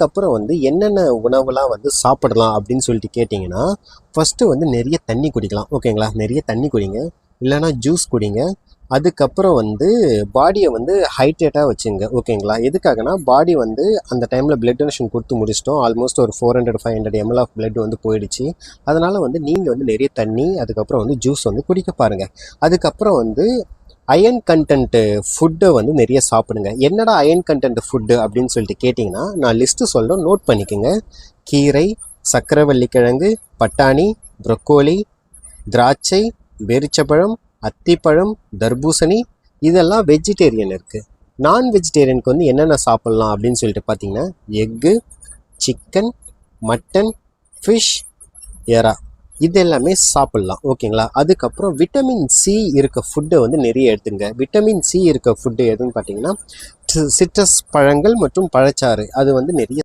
அதுக்கப்புறம் வந்து என்னென்ன உணவுலாம் வந்து சாப்பிடலாம் அப்படின்னு சொல்லிட்டு கேட்டிங்கன்னா ஃபஸ்ட்டு வந்து நிறைய தண்ணி குடிக்கலாம். ஓகேங்களா? நிறைய தண்ணி குடிங்க. இல்லைன்னா ஜூஸ் குடிங்க. அதுக்கப்புறம் வந்து பாடியை வந்து ஹைட்ரேட்டாக வச்சுங்க. ஓகேங்களா? எதுக்காகனா பாடி வந்து அந்த டைமில் பிளட் டொனேஷன் கொடுத்து முடிச்சிட்டோம். ஆல்மோஸ்ட் ஒரு four hundred five hundred ml of blood வந்து போயிடுச்சு. அதனால் வந்து நீங்கள் வந்து நிறைய தண்ணி அதுக்கப்புறம் வந்து ஜூஸ் வந்து குடிக்க பாருங்கள் அதுக்கப்புறம் வந்து அயன் கண்டென்ட்டு ஃபுட்டை வந்து நிறைய சாப்பிடுங்க. என்னடா அயன் கண்டென்ட் ஃபுட்டு அப்படின்னு சொல்லிட்டு கேட்டிங்கன்னா நான் லிஸ்ட்டு சொல்கிறேன் நோட் பண்ணிக்கோங்க. கீரை சக்கரவள்ளி கிழங்கு பட்டாணி ப்ரொக்கோலி திராட்சை வெறிச்சப்பழம் அத்திப்பழம் தர்பூசணி இதெல்லாம் வெஜிடேரியன் இருக்குது நான் வெஜிடேரியனுக்கு வந்து என்னென்ன சாப்பிட்லாம் அப்படின்னு சொல்லிட்டு பார்த்தீங்கன்னா எக்கு சிக்கன் மட்டன் ஃபிஷ் எறா இது எல்லாமே சாப்பிட்லாம் ஓகேங்களா? அதுக்கப்புறம் விட்டமின் சி இருக்க ஃபுட்டை வந்து நிறைய எடுத்துங்க. விட்டமின் சி இருக்க ஃபுட்டு எதுன்னு பார்த்தீங்கன்னா சிட்ரஸ் பழங்கள் மற்றும் பழச்சாறு. அது வந்து நிறைய